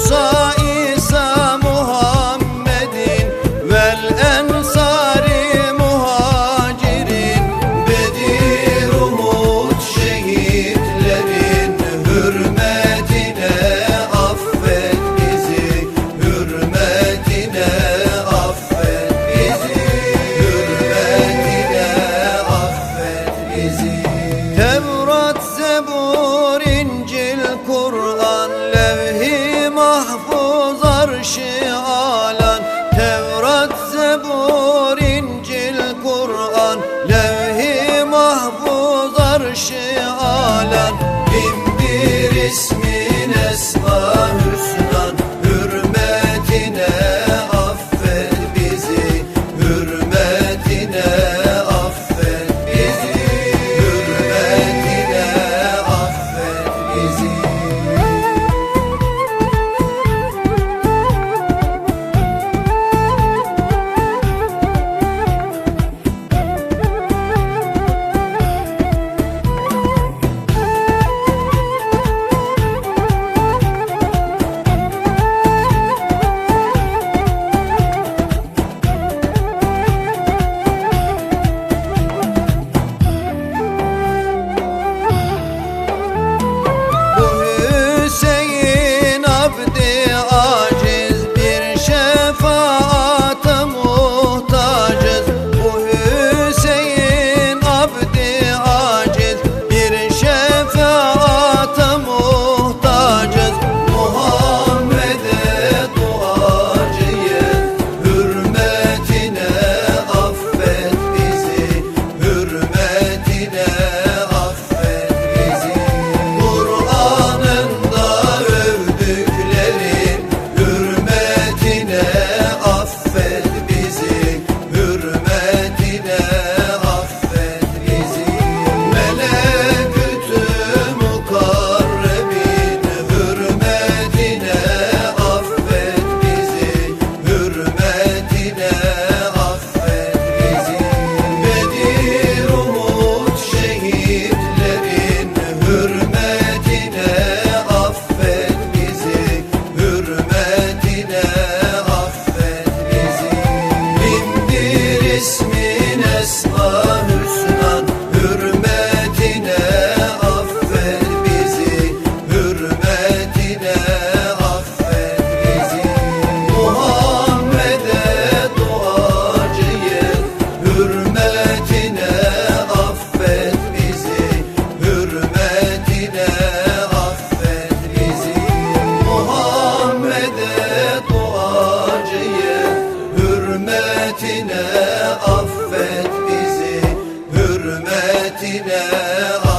Musa İsa Muhammed'in vel ensari muhacirin Bedir Uhud şehitlerin hürmetine affet bizi hürmetine affet bizi hürmetine affet bizi. Tevrat Zebur hasretine